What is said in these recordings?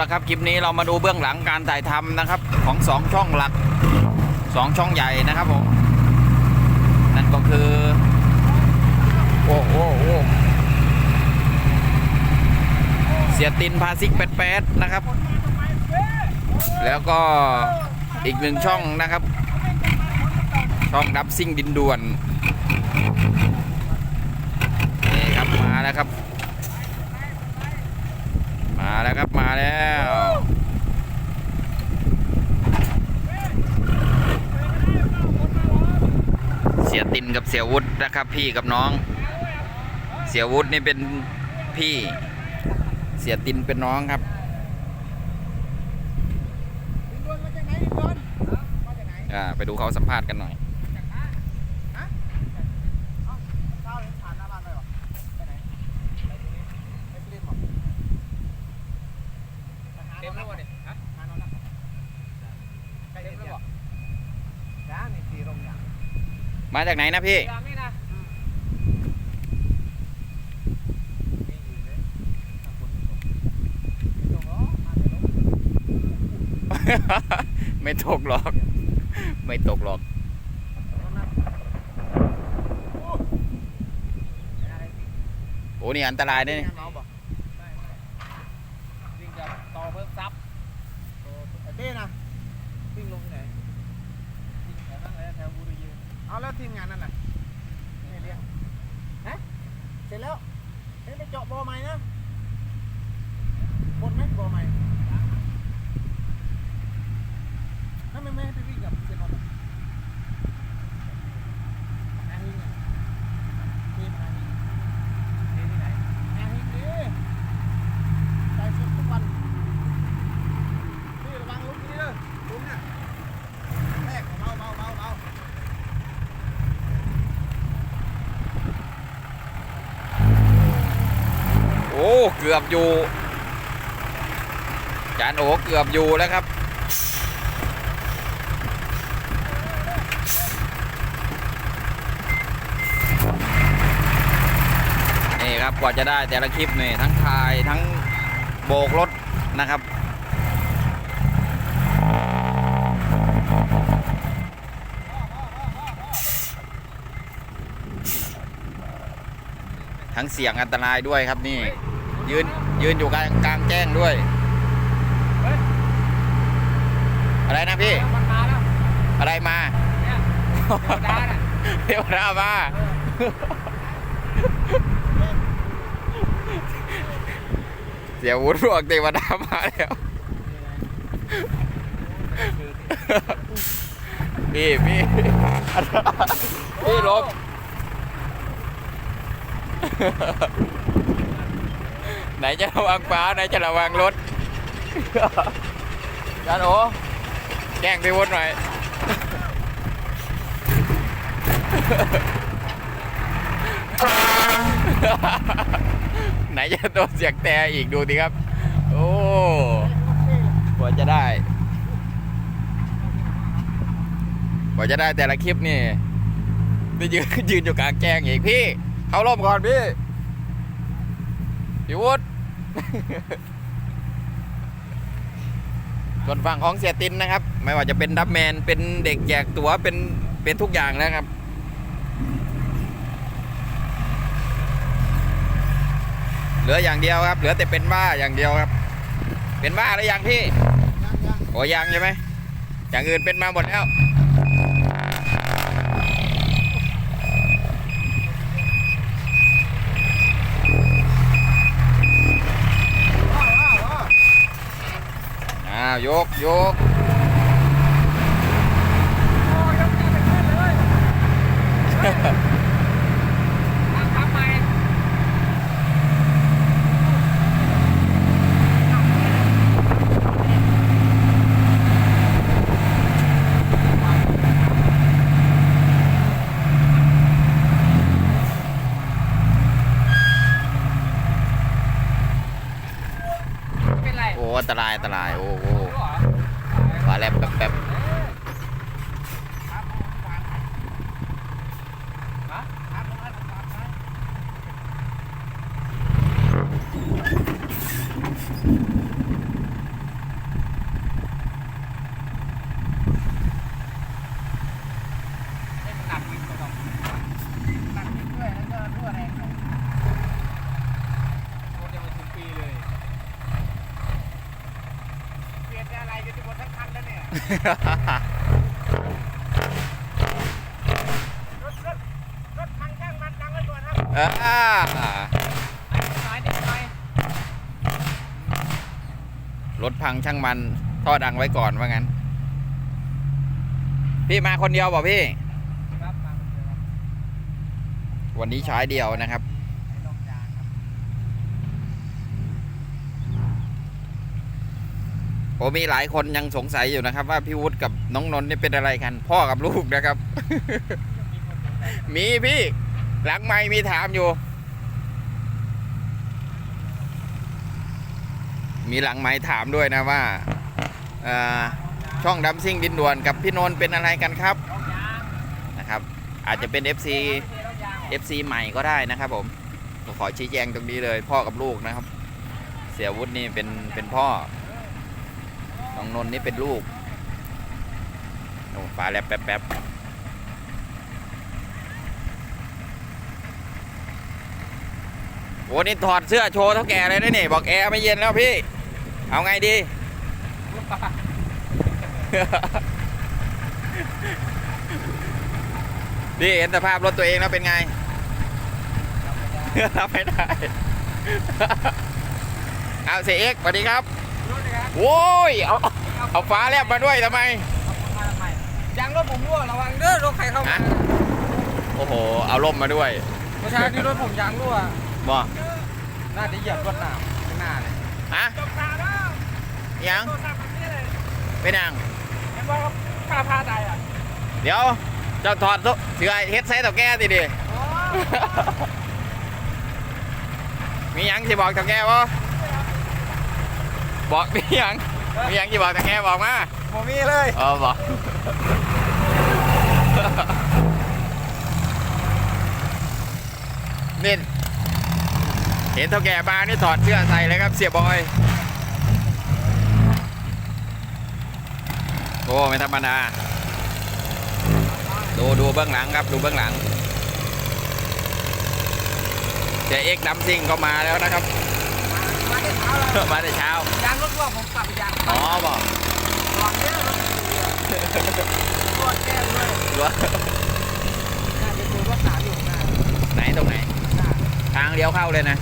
ละครับคลิปนี้เรามาดูเบื้องหลังการถ่ายทำนะครับของสองช่องหลักสองช่องใหญ่นะครับผมนั่นก็คือโอ้โหโอ้เสียตินพาซิกแปดแปดนะครับ แล้วก็อีกหนึ่งช่องนะครับ ช่องดับซิ่งดินด่วนนี่ครับมาแล้วครับ มาแล้วครับมาแล้วเสียตินกับเสียวุฒินะครับ พี่กับน้อง เสียวุฒินี่เป็นพี่ เสียตินเป็นน้องครับอ่าไปดูเขาสัมภาษณ์กันหน่อย ฮะเอ้าเช้าเห็นผ่านหน้าบ้านเลยเหรอไปไหนไปตรงนี้ไปสุรินทร์เหรอเต็มแล้ววะเนี่ยฮะหานอนนะใกล้เต็มแล้วบ่จ้านี่ตีลงอย่าง มาจากไหนนะพี่ ยามนี่นะนี่อยู่เลยถ้าฝนไม่ตกไม่ตกหรอกมาแต่ลมไม่ตกหรอก ไม่ตกหรอกโอ้นี่อันตรายด้วยนี่วิ่งจากต่อเพิ่มซับไอ้เต้นะวิ่งลงที่ไหนวิ่งแถวนั้นเลยแถวบูรียืนเอาแล้วทีมงานนั่นน่ะไม่เรียกฮะเสร็จแล้ว เฮ้ยไปเจาะบ่อใหม่นะบนไหมบ่อใหม่ถ้าไม่ไม่ให้ไปวิ่งกับเซนนท์อะอาฮิงอะทีมอาฮิงทีมที่ไหนอาฮิงดิไปสุดทุกวันนี่ระวังลุกนี่เด้อลุกเนี่ยแรกเบาเบาเบาเบา โอ้ เกือบอยู่จานโอเกือบอยู่แล้วครับ นี่ครับกว่าจะได้แต่ละคลิปนี่ทั้งถ่ายทั้งโบกรถนะครับทั้งเสี่ยงอันตรายด้วยครับนี่ ยืนยืนอยู่กลางกลางแจ้งด้วย อะไรนะพี่มันมาแล้วอะไรมาเนี่ยเทวดาน่ะเทวดามาเสียวุฒิบอกเทวดามาแล้วพี่พี่พี่ลบ ไหนจะระวังฟ้าไหนจะระวังรถจานโอแกล้งพี่วุฒิหน่อยไหนจะโดนเสียงแต่อีกดูดิครับ โอ้กว่าจะได้กว่าจะได้แต่ละคลิปนี่ได้ยืนยืนอยู่กลางแจ้งอีกพี่ เขาร่มก่อนพี่ พี่วุฒิส่วนฝั่งของเสียตินนะครับ ไม่ว่าจะเป็นดับแมนเป็นเด็กแจกตั๋วเป็นเป็นทุกอย่างนะครับเหลืออย่างเดียวครับ เหลือแต่เป็นบ้าอย่างเดียวครับ เป็นบ้าหรือยังพี่ยังยังโอ้ยังใช่ไหมอย่างอื่นเป็นมาหมดแล้วว้าวว้าวว้าว อ้าวยกยกโอ้ยยกแขนไปขึ้นเลยทำทำใหม่เป็นไรโอ้อันตรายอันตรายโอ้โห รู้เหรอ ฟ้าแลบแป๊บแป๊บ ฮะครับผมให้ผมตามไป รถรถรถพังแข้งมันดังไว้ก่อนครับอ่าน้อยนิดหน่อยรถพังช่างมันท่อดังไว้ก่อนว่างั้น พี่มาคนเดียวเปล่าพี่ ครับมาเจอครับวันนี้ใช้เดียวนะครับ ไอ้ลมยางครับ โอ้มีหลายคนยังสงสัยอยู่นะครับ ว่าพี่วุฒิกับน้องนนท์นี่เป็นอะไรกัน พ่อกับลูกนะครับ มีพี่ หลังไม่มีถามอยู่ มีหลังไม้ถามด้วยนะว่าช่องดัมซิ่งดินด่วนกับพี่นนท์เป็นอะไรกันครับนะครับ อาจจะเป็น FC FC ใหม่ก็ได้นะครับผมขอชี้แจงตรงนี้เลย พ่อกับลูกนะครับ เสียวุฒินี่เป็นเป็นพ่อ น้องนนท์นี่เป็นลูกโอ้ฟ้าแลบแป๊บแป๊บโอ้นี่ถอดเสื้อโชว์เท่าแก่เลยนะนี่ บอกแอร์ไม่เย็นแล้วพี่ เอาไงดี นี่เห็นสภาพรถตัวเองแล้วเป็นไงรับไม่ได้ เอาเสียเอกสวัสดีครับ โว้ยเอาเอาฟ้าแลบมาด้วยทำไมเอามาทำไมยางรถผมรั่วระวังเด้อรถใครเข้ามาฮะโอ้โห เอาร่มมาด้วยเมื่อเช้านี้รถผมยางรั่วบ่น่าจะเหยียบรถหนามข้างหน้าเลยฮะจบตาแล้วยังโทรศัพท์แบบนี้เลยเป็นยังเห็นว่าค่าพาใดอะเดี๋ยวเจ้าถอดซุเสือเฮ็ดไซส์ต่อแก้ติดิโอ้มีหยังที่บอกต่อแก้วะ บอกมีหยังมีหยังที่บอกต่อแก้บอกมาผมมีเลยเออบอกนี่เห็นเท่าแก่มานี่ถอดเสื้อใส่เลยครับเสียบอยโอ้ไม่ธรรมดาดูดูเบื้องหลังครับดูเบื้องหลังเสียเอกดำซิ่งก็มาแล้วนะครับ มาได้เช้าแล้วมาแต่เช้ายางรถรั่วผมปรับยางอ๋อบอกระวังเด้อรถรั่วแก้มเลยรู้ว่าน่าจะดูรถหนาอยู่ข้างหน้าไหนตรงไหนหน้าทางเลี้ยวเข้าเลยนะ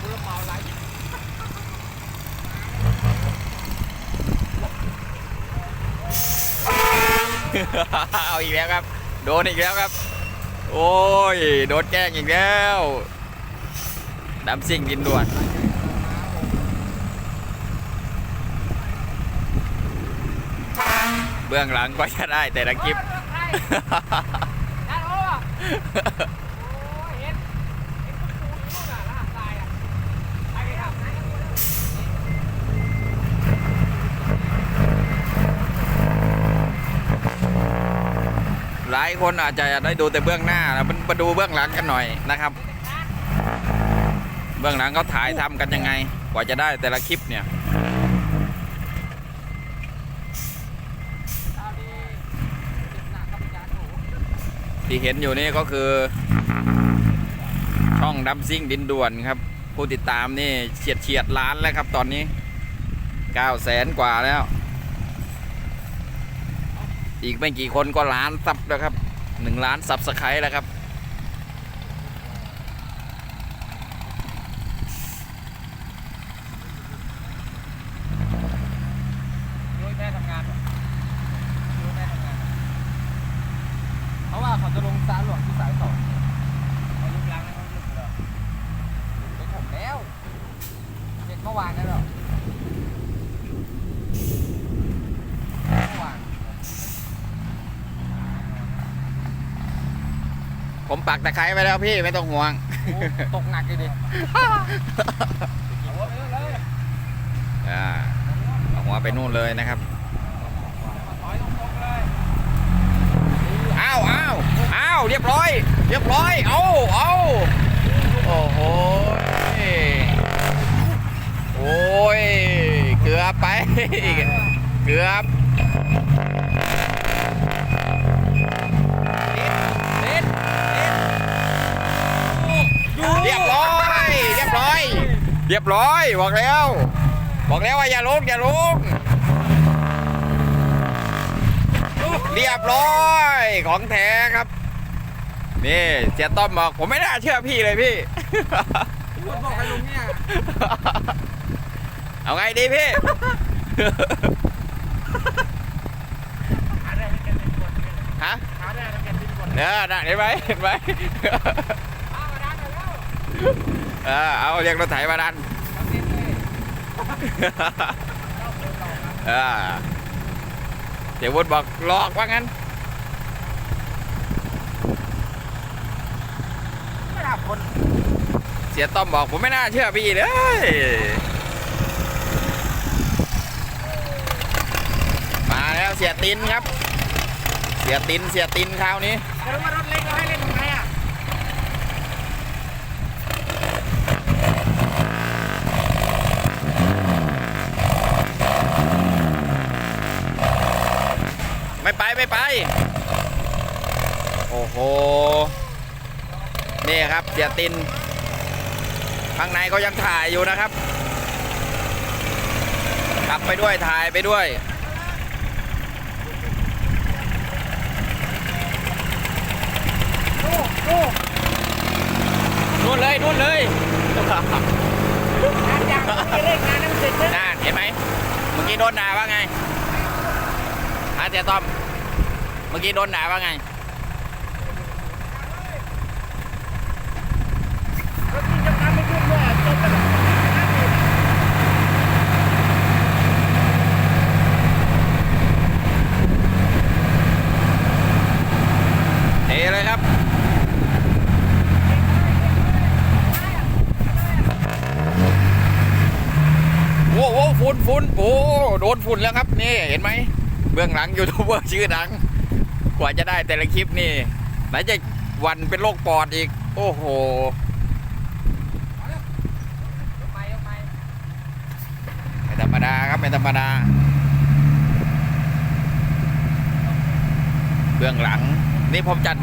คุณละเมาไรเอาอีกแล้วครับ โดนอีกแล้วครับ โอ้ย โดนแกล้งอีกแล้วดำสิ่งกินด่วนเบื้องหลังก็จะได้แต่ละคลิป ด้านโอ้โอ้เห็นเห็นคุณครูอยู่นู่นน่ะรหัสลายอะไปไปทำนะ หลาย คนอาจจะได้ดูแต่เบื้องหน้านะมันมาดูเบื้องหลังกันหน่อยนะครับ เบื้องหลังเขาถ่ายทำกันยังไง กว่าจะได้แต่ละคลิปเนี่ยที่เห็นอยู่นี่ก็คือ ช่องดัมซิ่งดินด่วนครับ ผู้ติดตามนี่เฉียดเฉียดล้านแล้วครับตอนนี้9 0 0แสนกว่าแล้ว อีกไม่กี่คนก็ล้านซับแล้วครับ หนึ่งล้านซับสไครต์แล้วครับ ด้วยแม่ทำงานด้วยแม่ทำงาน เพราะว่าเขาจะลงสายหลวงที่สายสองเขาลุกล้างแล้วเขาลุกเลยเป็นผมแล้วเด็กเมื่อวานนั่นหรอเมื่อวาน ผมปักตะไคร้ไว้แล้วพี่ไม่ต้องห่วงโอ้ตกหนักเลยดิเอาหัวไปเลยอ่าเอาหัวไปนู่นเลยนะครับถอยตรงๆเลยอ้าวอ้าวอ้าวเรียบร้อย เรียบร้อย เอาเอาโอ้โหโอ้ย เกือบไป เกือบ เด็ดเรียบร้อย เรียบร้อย เรียบร้อยบอกแล้ว บอกแล้วว่าอย่าลงอย่าลงเรียบร้อยของแท้ครับ นี่เสียต้อมบอกผมไม่น่าเชื่อพี่เลยพี่คนบอกให้ลงเนี่ยเอาไงดีพี่หาได้ให้แกเป็นคนเลยฮะหาได้ให้แกเป็นคนเออน่ะเห็นไหมเห็นไหม เอามาดันแล้ว เออเอาเรียกรถไถมาดันทำเองเลยเออเสียวุฒิบอกหลอกว่างั้นไม่ทำคนเสียต้อมบอกผมไม่น่าเชื่อพี่เลยมาแล้วเสียตินครับ เสียตินเสียตินคราวนี้แต่ว่ารถเล็กเราให้เล่นตรงไหนอะ ไม่ไปไม่ไป โอ้โห นี่ครับเสียติน ข้างในก็ยังถ่ายอยู่นะครับ ขับไปด้วยถ่ายไปด้วยดูดูนู่นเลยนู่นเลยงานอย่างไม่เล่นงานนั้นเสร็จเลยน่าเห็นไหมเมื่อกี้โดนด่าว่าไงอา เสียต้อม เมื่อกี้โดนด่าว่าไงรถที่จะทำไม่ขึ้วยจบไปแล้วเทเลยครับโอ้โหฝุ่นฝุ่นโอ้โดนฝุ่นแล้วครับ นี่เห็นไหม เบื้องหลังยูทูบเบอร์ชื่อดัง กว่าจะได้แต่ละคลิปนี่ไหนจะวันเป็นโรคปอดอีก โอ้โหไม่ธรรมดาครับไม่ธรรมดา เบื้องหลัง นี่ผมจัด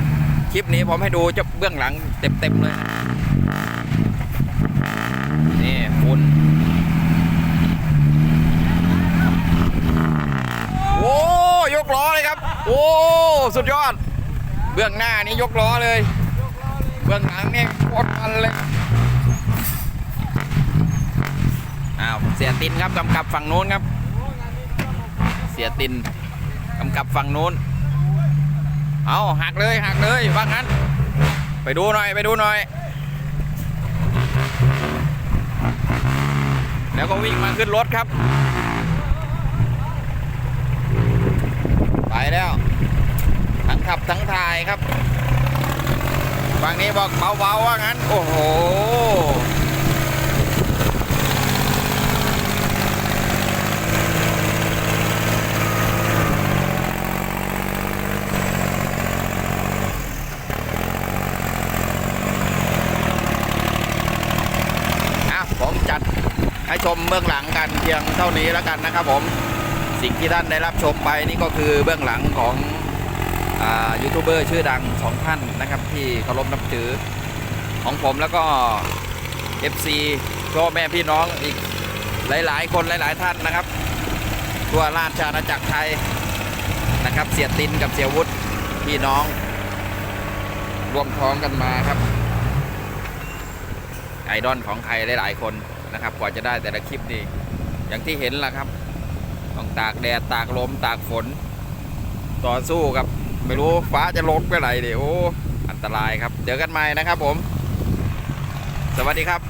คลิปนี้ผมให้ดูจะเบื้องหลังเต็มๆเลย นี่ฝุ่นโอ้ย กล้อเลยครับ โอ้สุดยอด เบื้องหน้านี่ยกล้อเลย เบื้องหลังนี่โคตรมันเลยอ้าวเสียตินครับกำกับฝั่งนู้นครับ เสียตินกำกับฝั่งนู้น เอาหักเลยหักเลยว่างั้น ไปดูหน่อยไปดูหน่อย แล้วก็วิ่งมาขึ้นรถครับ ไปแล้ว ทั้งขับทั้งถ่ายครับฝั่งนี้บอกเบาๆว่างั้น โอ้โหอะผมจัดให้ชมเบื้องหลังกันเพียงเท่านี้แล้วกันนะครับผม สิ่งที่ท่านได้รับชมไปนี่ก็คือเบื้องหลังของอยูทูบเบอร์ชื่อดังสองท่านนะครับ ที่เคารพนับถือของผมแล้วก็ FC พ่อแม่พี่น้องอีกหลาย ๆ คนหลาย ๆ ท่านนะครับ ทั่วราชอาณาจักรไทยนะครับ เสียตินกับเสียวุฒิพี่น้องรวมท้องกันมาครับ ไอดอลของใครหลาย ๆ คนนะครับ กว่าจะได้แต่ละคลิปนี่อย่างที่เห็นล่ะครับ ต้องตากแดดตากลมตากฝน ต่อสู้กับ ไม่รู้ฟ้าจะลงเมื่อไหร่เดี๋ยวอันตรายครับเดี๋ยวกันใหม่นะครับผม สวัสดีครับ